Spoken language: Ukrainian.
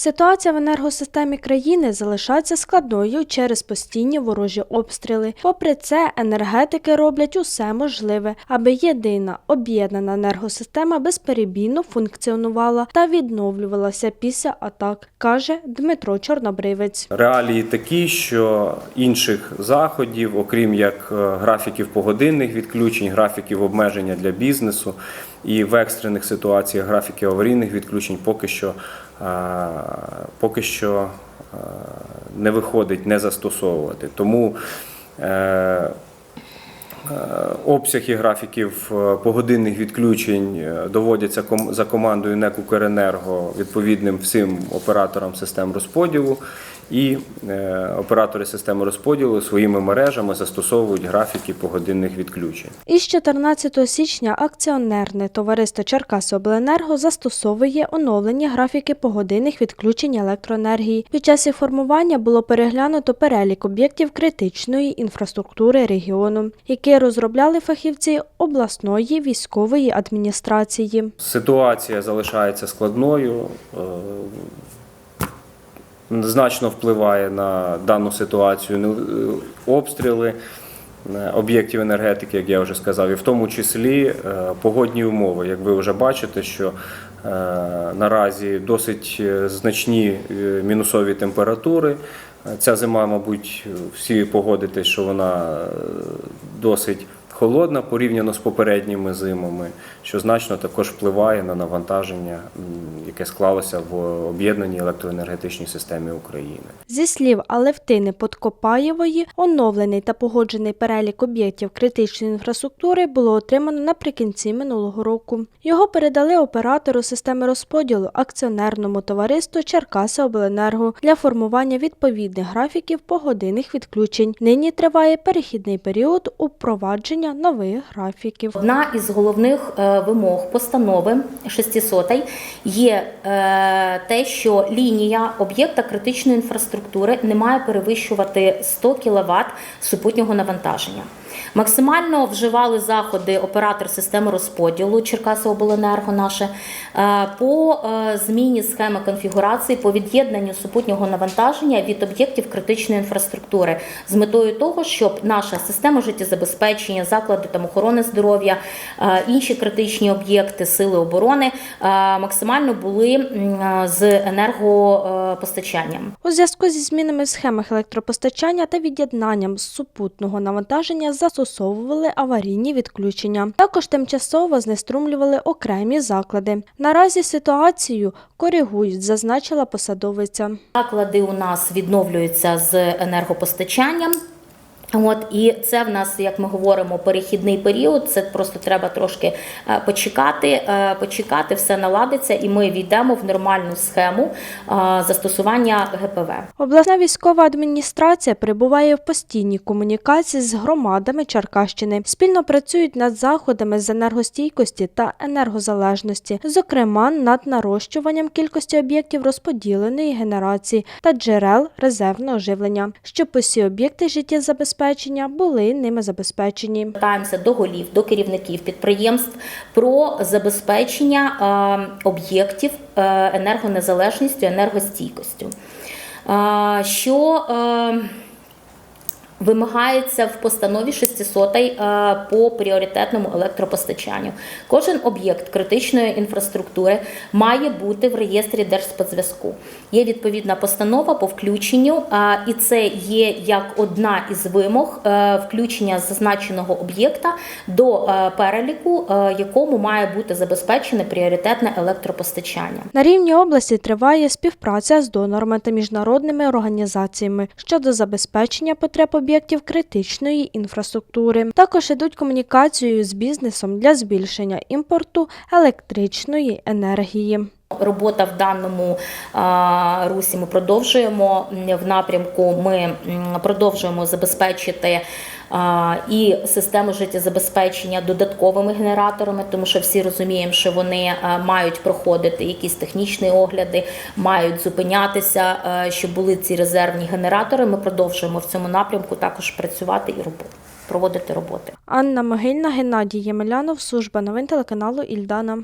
Ситуація в енергосистемі країни залишається складною через постійні ворожі обстріли. Попри це, енергетики роблять усе можливе, аби єдина об'єднана енергосистема безперебійно функціонувала та відновлювалася після атак, каже Дмитро Чорнобривець. Реалії такі, що інших заходів, окрім як е, графіків погодинних відключень, графіків обмеження для бізнесу і в екстрених ситуаціях графіків аварійних відключень, поки що, поки що не виходить не застосовувати. Тому е, Обсяги графіків е, погодинних відключень е, доводяться за командою НЕК «Укренерго» відповідним всім операторам систем розподілу, і е, оператори системи розподілу своїми мережами застосовують графіки погодинних відключень. Із 14 січня акціонерне товариство Черкасиобленерго застосовує оновлені графіки погодинних відключень електроенергії. Під час їх формування було переглянуто перелік об'єктів критичної інфраструктури регіону, які розробляли фахівці обласної військової адміністрації. Ситуація залишається складною. е, Значно впливає на дану ситуацію е, обстріли е, об'єктів енергетики, як я вже сказав, і в тому числі погодні умови. Як ви вже бачите, що наразі досить значні мінусові температури. Ця зима, мабуть, всі погодитесь, що вона е, досить холодна порівняно з попередніми зимами, що значно також впливає на навантаження, яке склалося в об'єднаній електроенергетичній системі України. Зі слів Алевтини Подкопаєвої, оновлений та погоджений перелік об'єктів критичної інфраструктури було отримано наприкінці минулого року. Його передали оператору системи розподілу акціонерному товариству Черкасиобленерго для формування відповідних графіків погодинних відключень. Нині триває перехідний період упровадження нових графіків. Одна із головних е, вимог постанови 600 є е, те, що лінія об'єкта критичної інфраструктури не має перевищувати 100 кВт супутнього навантаження. Максимально вживали заходи оператор системи розподілу Черкасиобленерго наше е, по е, зміні схеми конфігурації по від'єднанню супутнього навантаження від об'єктів критичної інфраструктури з метою того, щоб наша система життєзабезпечення, заклади там охорони здоров'я, е, інші критичні об'єкти сили оборони максимально були з енергопостачанням. У зв'язку зі змінами в електропостачання та від'єднанням супутного навантаження застосовували аварійні відключення. Також тимчасово знеструмлювали окремі заклади. Наразі ситуацію коригують, зазначила посадовиця. Заклади у нас відновлюються з енергопостачанням. От і це в нас, як ми говоримо, перехідний період. Це просто треба трошки е, почекати, е, почекати, все наладиться, і ми війдемо в нормальну схему е, застосування ГПВ. Обласна військова адміністрація перебуває в постійній комунікації з громадами Черкащини. Спільно працюють над заходами з енергостійкості та енергозалежності, зокрема над нарощуванням кількості об'єктів розподіленої генерації та джерел резервного живлення, щоб усі об'єкти життєзабезпечення були ними забезпечені. Питаємося до голів, до керівників підприємств про забезпечення е, об'єктів е, енергонезалежністю, енергостійкістю. Е, що Вимагається в постанові 600 е, по пріоритетному електропостачанню. Кожен об'єкт критичної інфраструктури має бути в реєстрі Держспецзв'язку. Є відповідна постанова по включенню, е, і це є як одна із вимог е, включення зазначеного об'єкта до переліку, якому має бути забезпечене пріоритетне електропостачання. На рівні області триває співпраця з донорами та міжнародними організаціями щодо забезпечення потреб об'єктів критичної інфраструктури. Також ідуть комунікацією з бізнесом для збільшення імпорту електричної енергії. Робота в даному русі ми продовжуємо в напрямку. Ми продовжуємо забезпечити і систему життєзабезпечення додатковими генераторами, тому що всі розуміємо, що вони мають проходити якісь технічні огляди, мають зупинятися, щоб були ці резервні генератори. Ми продовжуємо в цьому напрямку також працювати і робити, проводити роботи. Анна Могильна, Геннадій Ємелянов, служба новин телеканалу Ільдана.